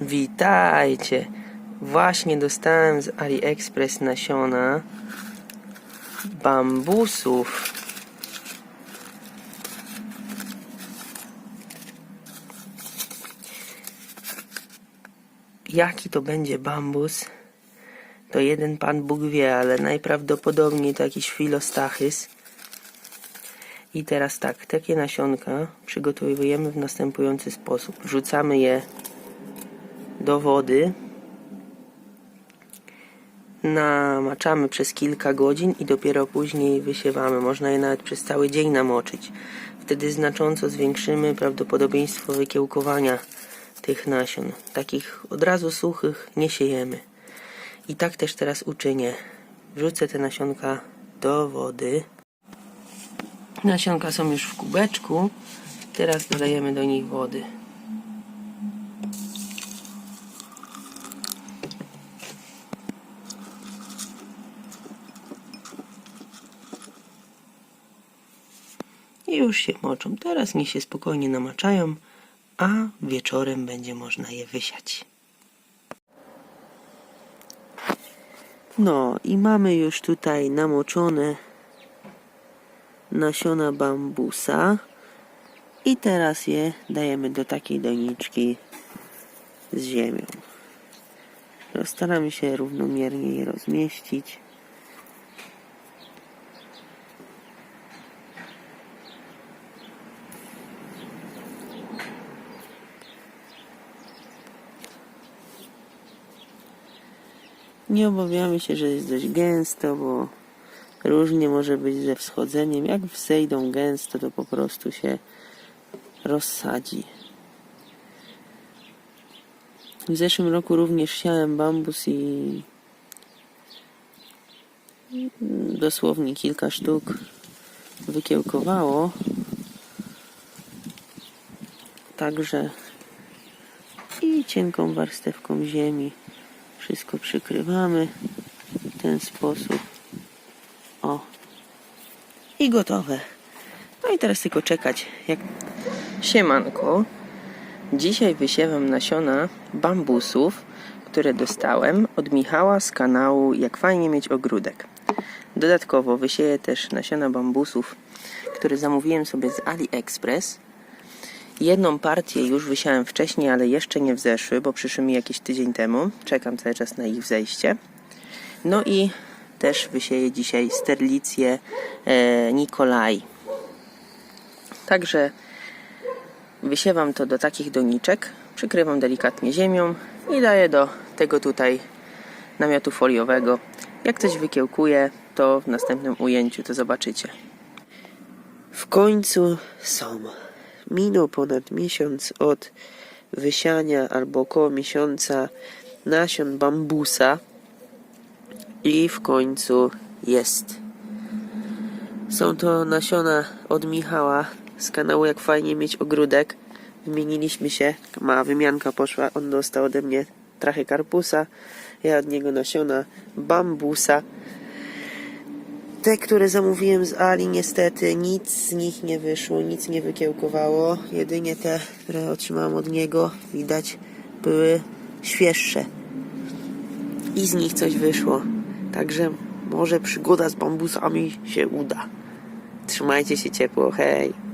Witajcie! Właśnie dostałem z AliExpress nasiona bambusów. Jaki to będzie bambus? To jeden pan Bóg wie, ale najprawdopodobniej to jakiś filostachys. I teraz tak, takie nasionka przygotowujemy w następujący sposób. Wrzucamy je do wody. Namaczamy przez kilka godzin i dopiero później wysiewamy. Można je nawet przez cały dzień namoczyć. Wtedy znacząco zwiększymy prawdopodobieństwo wykiełkowania tych nasion. Takich od razu suchych nie siejemy. I tak też teraz uczynię. Wrzucę te nasionka do wody. Nasionka są już w kubeczku. Teraz dodajemy do nich wody. I już się moczą. Teraz niech się spokojnie namaczają, a wieczorem będzie można je wysiać. No i mamy już tutaj namoczone nasiona bambusa i teraz je dajemy do takiej doniczki z ziemią. Staramy się równomiernie je rozmieścić. Nie obawiamy się, że jest dość gęsto, bo różnie może być ze wschodzeniem. Jak wzejdą gęsto, to po prostu się rozsadzi. W zeszłym roku również siałem bambus i dosłownie kilka sztuk wykiełkowało. Także i cienką warstewką ziemi wszystko przykrywamy w ten sposób. O. I gotowe. No i teraz tylko czekać. Jak... Siemanko. Dzisiaj wysiewam nasiona bambusów, które dostałem od Michała z kanału Jak fajnie mieć ogródek. Dodatkowo wysieję też nasiona bambusów, które zamówiłem sobie z AliExpress. Jedną partię już wysiałem wcześniej, ale jeszcze nie wzeszły, bo przyszły mi jakiś tydzień temu. Czekam cały czas na ich wzejście. No i też wysieję dzisiaj sterlicję e, Nikolaj. Także wysiewam to do takich doniczek, przykrywam delikatnie ziemią i daję do tego tutaj namiotu foliowego. Jak coś wykiełkuje, to w następnym ujęciu to zobaczycie. W końcu są. Minął ponad miesiąc od wysiania albo około miesiąca nasion bambusa i w końcu jest. Są to nasiona od Michała z kanału Jak fajnie mieć ogródek. Wymieniliśmy się, mała wymianka poszła. On dostał ode mnie trochę karpusa, ja od niego nasiona bambusa. Te, które zamówiłem z Ali, niestety nic z nich nie wyszło, nic nie wykiełkowało. Jedynie te, które otrzymałem od niego, widać, były świeższe. I z nich coś wyszło. Także może przygoda z bambusami się uda. Trzymajcie się ciepło, hej!